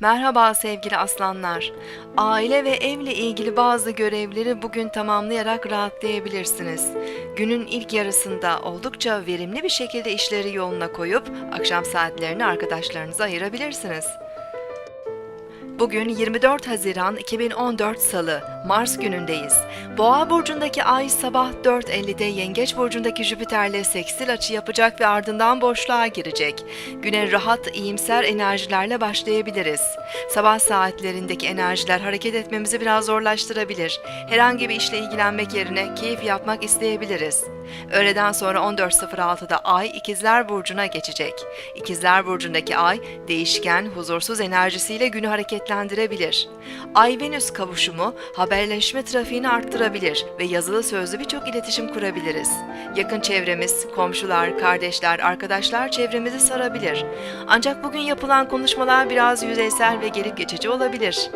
Merhaba sevgili aslanlar. Aile ve evle ilgili bazı görevleri bugün tamamlayarak rahatlayabilirsiniz. Günün ilk yarısında oldukça verimli bir şekilde işleri yoluna koyup akşam saatlerini arkadaşlarınıza ayırabilirsiniz. Bugün 24 Haziran 2014 Salı, Mars günündeyiz. Boğa burcundaki Ay sabah 4.50'de Yengeç burcundaki Jüpiter'le seksil açı yapacak ve ardından boşluğa girecek. Güne rahat, iyimser enerjilerle başlayabiliriz. Sabah saatlerindeki enerjiler hareket etmemizi biraz zorlaştırabilir. Herhangi bir işle ilgilenmek yerine keyif yapmak isteyebiliriz. Öğleden sonra 14.06'da Ay İkizler Burcu'na geçecek. İkizler Burcu'ndaki Ay değişken, huzursuz enerjisiyle günü hareketlendirebilir. Ay-Venüs kavuşumu haberleşme trafiğini arttırabilir ve yazılı sözlü birçok iletişim kurabiliriz. Yakın çevremiz, komşular, kardeşler, arkadaşlar çevremizi sarabilir. Ancak bugün yapılan konuşmalar biraz yüzeysel ve gelip geçici olabilir.